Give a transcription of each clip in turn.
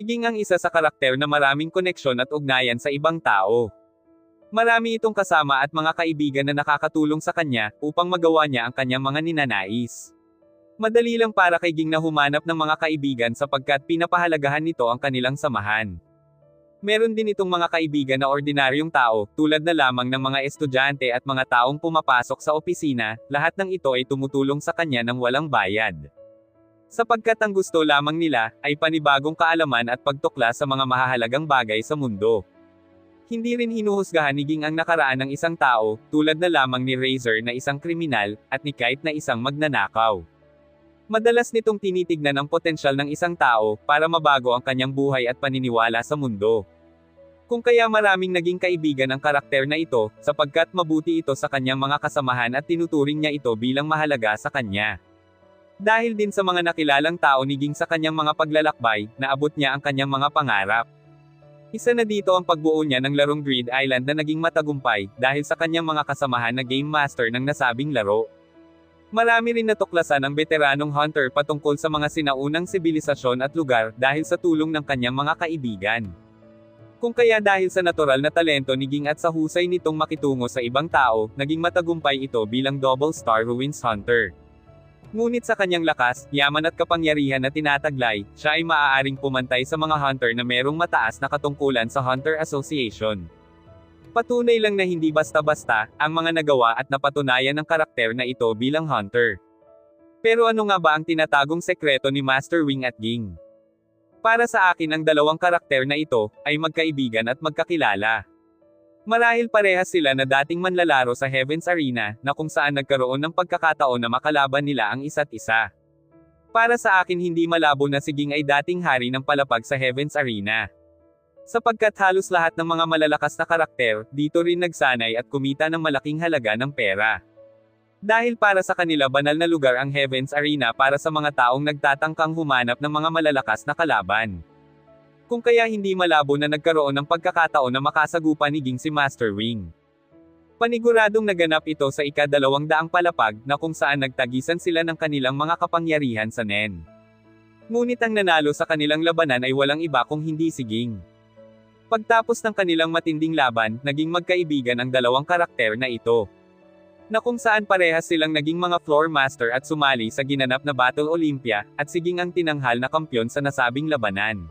Iging ang isa sa karakter na maraming koneksyon at ugnayan sa ibang tao. Marami itong kasama at mga kaibigan na nakakatulong sa kanya upang magawa niya ang kanyang mga ninanais. Madali lang para kay Ging na humanap ng mga kaibigan sapagkat pinapahalagahan nito ang kanilang samahan. Meron din itong mga kaibigan na ordinaryong tao, tulad na lamang ng mga estudyante at mga taong pumapasok sa opisina, lahat ng ito ay tumutulong sa kanya ng walang bayad. Sapagkat ang gusto lamang nila, ay panibagong kaalaman at pagtukla sa mga mahahalagang bagay sa mundo. Hindi rin hinuhusgahan ni Ging ang nakaraan ng isang tao, tulad na lamang ni Razor na isang kriminal, at ni Kite na isang magnanakaw. Madalas nitong tinitignan ang potensyal ng isang tao, para mabago ang kanyang buhay at paniniwala sa mundo. Kung kaya maraming naging kaibigan ang karakter na ito, sapagkat mabuti ito sa kanyang mga kasamahan at tinuturing niya ito bilang mahalaga sa kanya. Dahil din sa mga nakilalang tao ni Ging sa kanyang mga paglalakbay, naabot niya ang kanyang mga pangarap. Isa na dito ang pagbuo niya ng larong Grid Island na naging matagumpay, dahil sa kanyang mga kasamahan na Game Master ng nasabing laro. Marami rin natuklasan ang veteranong hunter patungkol sa mga sinaunang sibilisasyon at lugar dahil sa tulong ng kanyang mga kaibigan. Kung kaya dahil sa natural na talento ni Ging at sa husay nitong makitungo sa ibang tao, naging matagumpay ito bilang Double Star Ruins Hunter. Ngunit sa kanyang lakas, yaman at kapangyarihan na tinataglay, siya ay maaaring pumantay sa mga hunter na merong mataas na katungkulan sa Hunter Association. Patunay lang na hindi basta-basta, ang mga nagawa at napatunayan ng karakter na ito bilang hunter. Pero ano nga ba ang tinatagong sekreto ni Master Wing at Ging? Para sa akin ang dalawang karakter na ito, ay magkaibigan at magkakilala. Marahil parehas sila na dating manlalaro sa Heaven's Arena, na kung saan nagkaroon ng pagkakataon na makalaban nila ang isa't isa. Para sa akin hindi malabo na si Ging ay dating hari ng palapag sa Heaven's Arena. Sapagkat halos lahat ng mga malalakas na karakter, dito rin nagsanay at kumita ng malaking halaga ng pera. Dahil para sa kanila banal na lugar ang Heaven's Arena para sa mga taong nagtatangkang humanap ng mga malalakas na kalaban. Kung kaya hindi malabo na nagkaroon ng pagkakataon na makasagupa ni Ging si Master Wing. Paniguradong naganap ito sa ikadalawang daang palapag na kung saan nagtagisan sila ng kanilang mga kapangyarihan sa Nen. Ngunit ang nanalo sa kanilang labanan ay walang iba kung hindi si Ging. Pagtapos ng kanilang matinding laban, naging magkaibigan ang dalawang karakter na ito. Na kung saan parehas silang naging mga floor master at sumali sa ginanap na Battle Olympia, at si Ging ang tinanghal na kampyon sa nasabing labanan.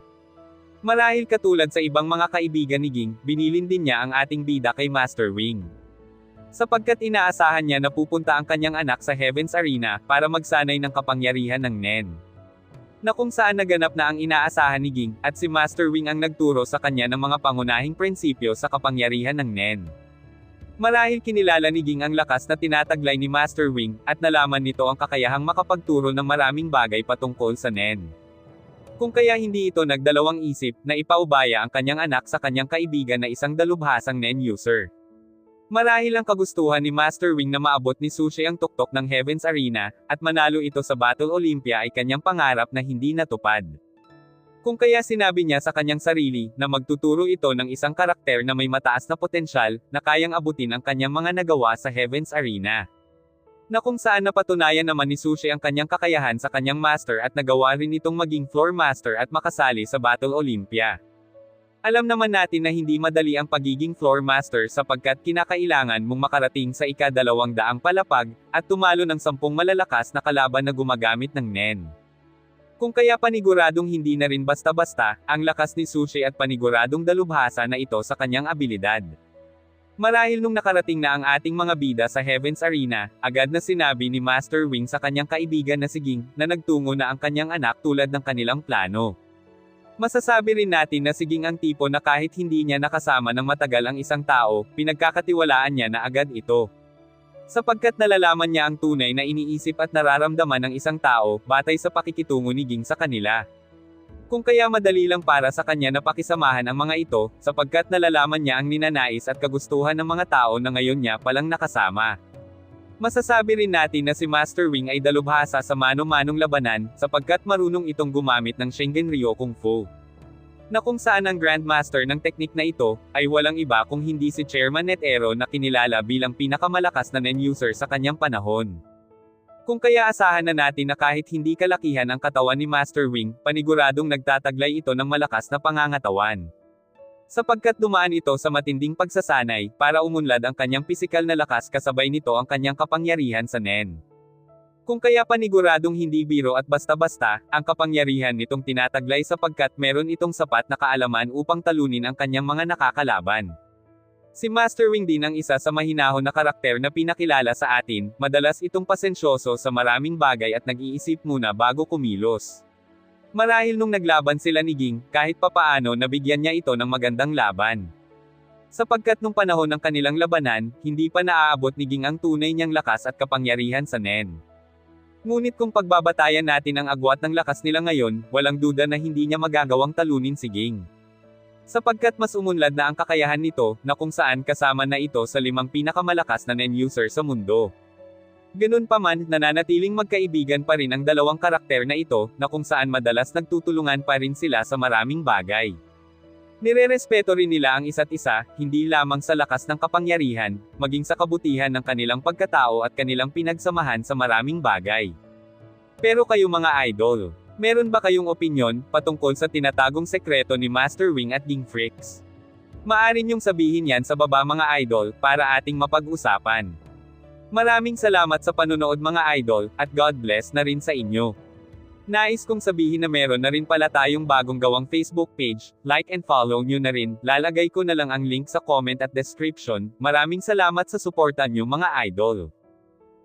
Marahil katulad sa ibang mga kaibigan ni Ging, binilin din niya ang ating bida kay Master Wing. Sapagkat inaasahan niya na pupunta ang kanyang anak sa Heaven's Arena, para magsanay ng kapangyarihan ng Nen. Na kung saan naganap na ang inaasahan ni Ging, at si Master Wing ang nagturo sa kanya ng mga pangunahing prinsipyo sa kapangyarihan ng Nen. Marahil kinilala ni Ging ang lakas na tinataglay ni Master Wing, at nalaman nito ang kakayahang makapagturo ng maraming bagay patungkol sa Nen. Kung kaya hindi ito nagdalawang isip na ipaubaya ang kanyang anak sa kanyang kaibigan na isang dalubhasang NEN user. Marahil ang kagustuhan ni Master Wing na maabot ni Sushi ang tuktok ng Heaven's Arena, at manalo ito sa Battle Olympia ay kanyang pangarap na hindi natupad. Kung kaya sinabi niya sa kanyang sarili, na magtuturo ito ng isang karakter na may mataas na potensyal, na kayang abutin ang kanyang mga nagawa sa Heaven's Arena na kung saan napatunayan naman ni Sushi ang kanyang kakayahan sa kanyang master at nagawa rin itong maging floor master at makasali sa Battle Olympia. Alam naman natin na hindi madali ang pagiging floor master sapagkat kinakailangan mong makarating sa ikadalawang daang palapag, at tumalo ng sampung malalakas na kalaban na gumagamit ng NEN. Kung kaya paniguradong hindi na rin basta-basta, ang lakas ni Sushi at paniguradong dalubhasa na ito sa kanyang abilidad. Marahil nung nakarating na ang ating mga bida sa Heaven's Arena, agad na sinabi ni Master Wing sa kanyang kaibigan na si Ging, na nagtungo na ang kanyang anak tulad ng kanilang plano. Masasabi rin natin na si Ging ang tipo na kahit hindi niya nakasama ng matagal ang isang tao, pinagkakatiwalaan niya na agad ito. Sapagkat nalalaman niya ang tunay na iniisip at nararamdaman ng isang tao, batay sa pakikitungo ni Ging sa kanila. Kung kaya madali lang para sa kanya na pakisamahan ang mga ito, sapagkat nalalaman niya ang ninanais at kagustuhan ng mga tao na ngayon niya palang nakasama. Masasabi rin natin na si Master Wing ay dalubhasa sa mano-manong labanan, sapagkat marunong itong gumamit ng Shingen Ryo Kung Fu. Na kung saan ang Grandmaster ng teknik na ito, ay walang iba kung hindi si Chairman Netero na kinilala bilang pinakamalakas na nen user sa kanyang panahon. Kung kaya asahan na natin na kahit hindi kalakihan ang katawan ni Master Wing, paniguradong nagtataglay ito ng malakas na pangangatawan. Sapagkat dumaan ito sa matinding pagsasanay, para umunlad ang kanyang pisikal na lakas kasabay nito ang kanyang kapangyarihan sa Nen. Kung kaya paniguradong hindi biro at basta-basta, ang kapangyarihan nitong tinataglay sapagkat meron itong sapat na kaalaman upang talunin ang kanyang mga nakakalaban. Si Master Wing din ang isa sa mahinahon na karakter na pinakilala sa atin, madalas itong pasensyoso sa maraming bagay at nag-iisip muna bago kumilos. Marahil nung naglaban sila ni Ging, kahit papaano nabigyan niya ito ng magandang laban. Sapagkat nung panahon ng kanilang labanan, hindi pa naaabot ni Ging ang tunay niyang lakas at kapangyarihan sa Nen. Ngunit kung pagbabatayan natin ang agwat ng lakas nila ngayon, walang duda na hindi niya magagawang talunin si Ging. Sapagkat mas umunlad na ang kakayahan nito, na kung saan kasama na ito sa limang pinakamalakas na NEN user sa mundo. Ganun pa man, nananatiling magkaibigan pa rin ang dalawang karakter na ito, na kung saan madalas nagtutulungan pa rin sila sa maraming bagay. Nirerespeto rin nila ang isa't isa, hindi lamang sa lakas ng kapangyarihan, maging sa kabutihan ng kanilang pagkatao at kanilang pinagsamahan sa maraming bagay. Pero kayo mga idol, meron ba kayong opinyon patungkol sa tinatagong sekreto ni Master Wing at Ging Freaks? Maaari niyong sabihin yan sa baba mga idol, para ating mapag-usapan. Maraming salamat sa panonood mga idol, at God bless na rin sa inyo. Nais kong sabihin na meron na rin pala tayong bagong gawang Facebook page, like and follow nyo na rin, lalagay ko na lang ang link sa comment at description, maraming salamat sa suporta nyo mga idol.